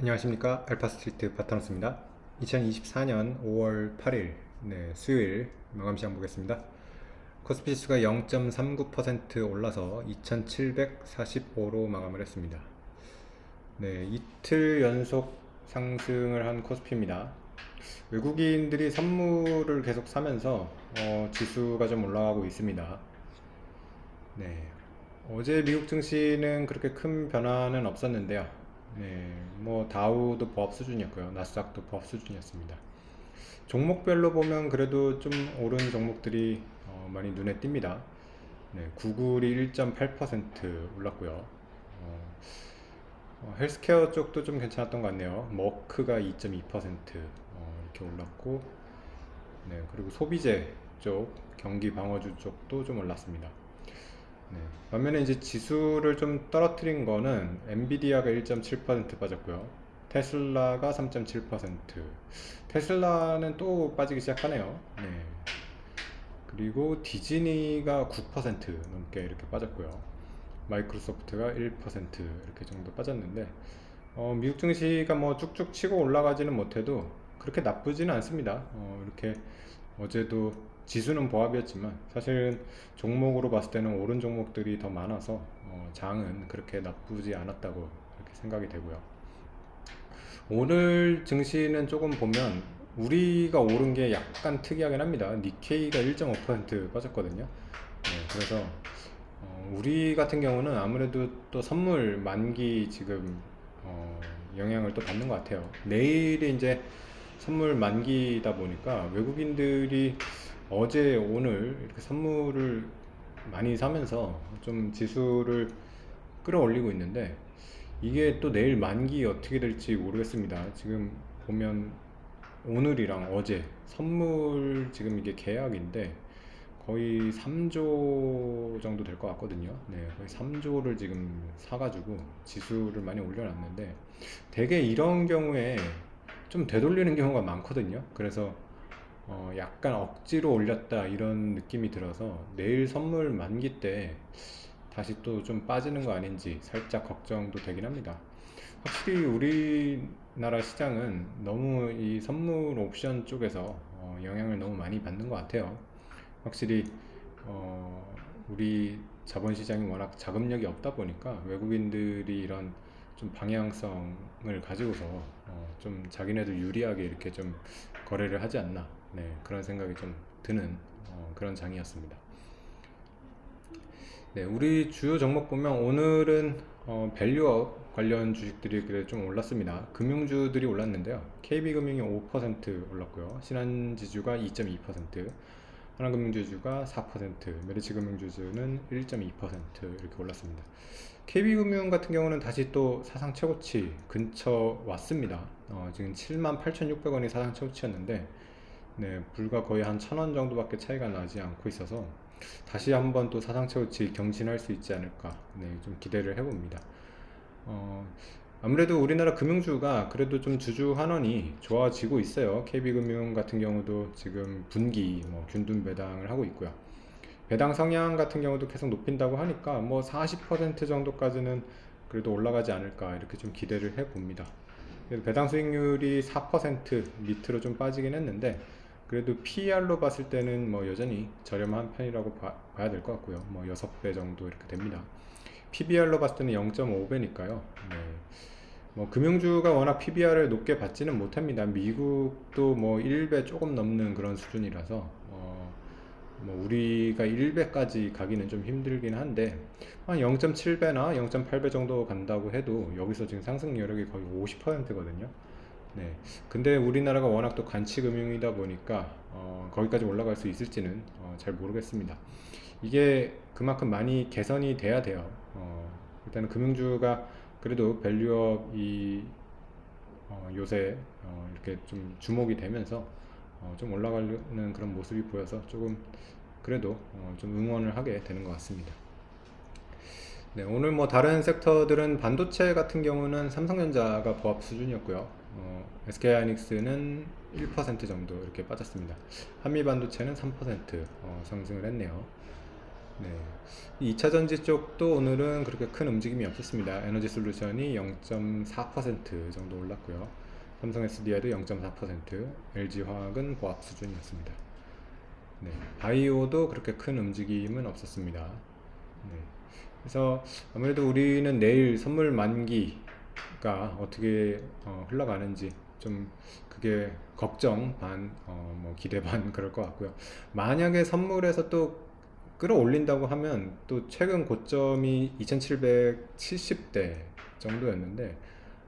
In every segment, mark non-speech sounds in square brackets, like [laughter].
안녕하십니까. 알파스트리트 바타노스입니다. 2024년 5월 8일 네, 수요일 마감시장 보겠습니다. 코스피 지수가 0.39% 올라서 2745로 마감을 했습니다. 네, 이틀 연속 상승을 한 코스피입니다. 외국인들이 선물을 계속 사면서 어, 지수가 좀 올라가고 있습니다. 네, 어제 미국 증시는 그렇게 큰 변화는 없었는데요 네, 뭐 다우도 보합 수준이었고요. 나스닥도 보합 수준이었습니다. 종목별로 보면 그래도 좀 오른 종목들이 어, 많이 눈에 띕니다. 네, 구글이 1.8% 올랐고요. 어, 어, 헬스케어 쪽도 좀 괜찮았던 것 같네요. 머크가 2.2% 어, 이렇게 올랐고, 네, 그리고 소비재 쪽, 경기 방어주 쪽도 좀 올랐습니다. 네. 반면에 이제 지수를 좀 떨어뜨린 거는 엔비디아가 1.7% 빠졌고요. 테슬라가 3.7%. 테슬라는 또 빠지기 시작하네요. 네. 그리고 디즈니가 9% 넘게 이렇게 빠졌고요. 마이크로소프트가 1% 이렇게 정도 빠졌는데 어, 미국 증시가 뭐 쭉쭉 치고 올라가지는 못해도 그렇게 나쁘지는 않습니다. 어, 이렇게 어제도 지수는 보합이었지만 사실은 종목으로 봤을 때는 오른 종목들이 더 많아서 어, 장은 그렇게 나쁘지 않았다고 이렇게 생각이 되고요. 오늘 증시는 조금 보면 우리가 오른 게 약간 특이하긴 합니다. 니케이가 1.5% 빠졌거든요. 네, 그래서 어, 우리 같은 경우는 아무래도 또 선물 만기 지금 어, 영향을 또 받는 것 같아요. 내일이 이제 선물 만기다 보니까 외국인들이 어제 오늘 이렇게 선물을 많이 사면서 좀 지수를 끌어올리고 있는데 이게 또 내일 만기 어떻게 될지 모르겠습니다. 지금 보면 오늘이랑 어제 선물 지금 이게 계약인데 거의 3조 정도 될 것 같거든요. 네, 거의 3조를 지금 사가지고 지수를 많이 올려놨는데 대개 이런 경우에 좀 되돌리는 경우가 많거든요. 그래서 어, 약간 억지로 올렸다 이런 느낌이 들어서 내일 선물 만기 때 다시 또 좀 빠지는 거 아닌지 살짝 걱정도 되긴 합니다. 확실히 우리나라 시장은 너무 이 선물 옵션 쪽에서 어, 영향을 너무 많이 받는 것 같아요. 확실히 어, 우리 자본시장이 워낙 자금력이 없다 보니까 외국인들이 이런 좀 방향성을 가지고서 어, 좀 자기네들 유리하게 이렇게 좀 거래를 하지 않나 네, 그런 생각이 좀 드는 어, 그런 장이었습니다. 네, 우리 주요 종목 보면 오늘은 어, 밸류업 관련 주식들이 좀 올랐습니다. 금융주들이 올랐는데요. KB금융이 5% 올랐고요. 신한지주가 2.2%, 하나금융주주가 4%, 메리츠금융주주는 1.2% 이렇게 올랐습니다. KB금융 같은 경우는 다시 또 사상 최고치 근처 왔습니다. 어, 지금 78,600원이 사상 최고치였는데 네, 불과 거의 한 천 원 정도밖에 차이가 나지 않고 있어서 다시 한번 또 사상 최고치 경신할 수 있지 않을까 네, 좀 기대를 해봅니다. 어, 아무래도 우리나라 금융주가 그래도 좀 주주 환원이 좋아지고 있어요. KB금융 같은 경우도 지금 분기 뭐 균등 배당을 하고 있고요. 배당 성향 같은 경우도 계속 높인다고 하니까 뭐 40% 정도까지는 그래도 올라가지 않을까 이렇게 좀 기대를 해봅니다. 배당 수익률이 4% 밑으로 좀 빠지긴 했는데 그래도 PER로 봤을 때는 뭐 여전히 저렴한 편이라고 봐, 봐야 될 것 같고요. 뭐 6배 정도 이렇게 됩니다. PBR로 봤을 때는 0.5배니까요. 네. 뭐 금융주가 워낙 PBR을 높게 받지는 못합니다. 미국도 뭐 1배 조금 넘는 그런 수준이라서 어, 뭐 우리가 1배까지 가기는 좀 힘들긴 한데 한 0.7배나 0.8배 정도 간다고 해도 여기서 지금 상승 여력이 거의 50%거든요. 네. 근데 우리나라가 워낙 또 간치금융이다 보니까 어, 거기까지 올라갈 수 있을지는 어, 잘 모르겠습니다. 이게 그만큼 많이 개선이 돼야 돼요. 어, 일단은 금융주가 그래도 밸류업 이 어, 요새 어, 이렇게 좀 주목이 되면서 어, 좀 올라가는 그런 모습이 보여서 조금 그래도 어, 좀 응원을 하게 되는 것 같습니다. 네, 오늘 뭐 다른 섹터들은 반도체 같은 경우는 삼성전자가 보합 수준이었고요. 어, SK하이닉스는 1% 정도 이렇게 빠졌습니다. 한미 반도체는 3% 어, 상승을 했네요. 네. 2차 전지 쪽도 오늘은 그렇게 큰 움직임이 없었습니다. 에너지 솔루션이 0.4% 정도 올랐고요. 삼성 SDI도 0.4%, LG 화학은 보합 수준이었습니다. 네. 바이오도 그렇게 큰 움직임은 없었습니다. 네. 그래서 아무래도 우리는 내일 선물 만기 가 어떻게 어, 흘러가는지 좀 그게 걱정 반, 어, 뭐 기대 반 [laughs] 그럴 것 같고요. 만약에 선물에서 또 끌어올린다고 하면 또 최근 고점이 2770대 정도였는데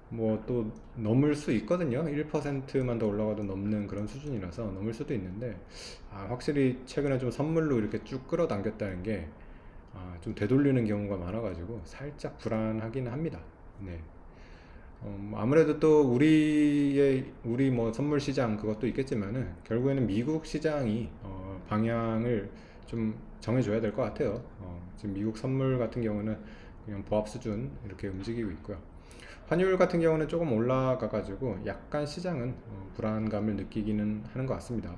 뭐 또 넘을 수 있거든요. 1%만 더 올라가도 넘는 그런 수준이라서 넘을 수도 있는데 아, 확실히 최근에 좀 선물로 이렇게 쭉 끌어당겼다는 게 아, 좀 되돌리는 경우가 많아가지고 살짝 불안하긴 합니다. 네. 어, 뭐 아무래도 또 우리의 우리 뭐 선물 시장 그것도 있겠지만은 결국에는 미국 시장이 어, 방향을 좀 정해줘야 될 것 같아요. 어, 지금 미국 선물 같은 경우는 그냥 보합 수준 이렇게 움직이고 있고요. 환율 같은 경우는 조금 올라가가지고 약간 시장은 어, 불안감을 느끼기는 하는 것 같습니다.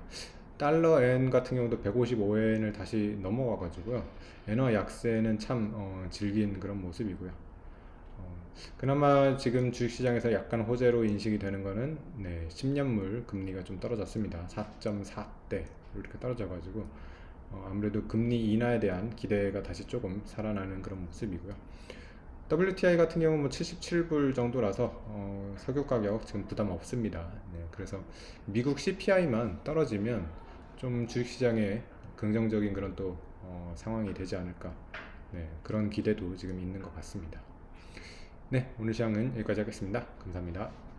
달러 엔 같은 경우도 155엔을 다시 넘어가가지고요. 엔화 약세는 참 어, 질긴 그런 모습이고요. 어, 그나마 지금 주식시장에서 약간 호재로 인식이 되는 거는 네, 10년물 금리가 좀 떨어졌습니다. 4.4대 이렇게 떨어져가지고 어, 아무래도 금리 인하에 대한 기대가 다시 조금 살아나는 그런 모습이고요. WTI 같은 경우는 뭐 77불 정도라서 어, 석유 가격 지금 부담 없습니다. 네, 그래서 미국 CPI만 떨어지면 좀 주식시장에 긍정적인 그런 또 어, 상황이 되지 않을까 네, 그런 기대도 지금 있는 것 같습니다. 네, 오늘 시장은 여기까지 하겠습니다. 감사합니다.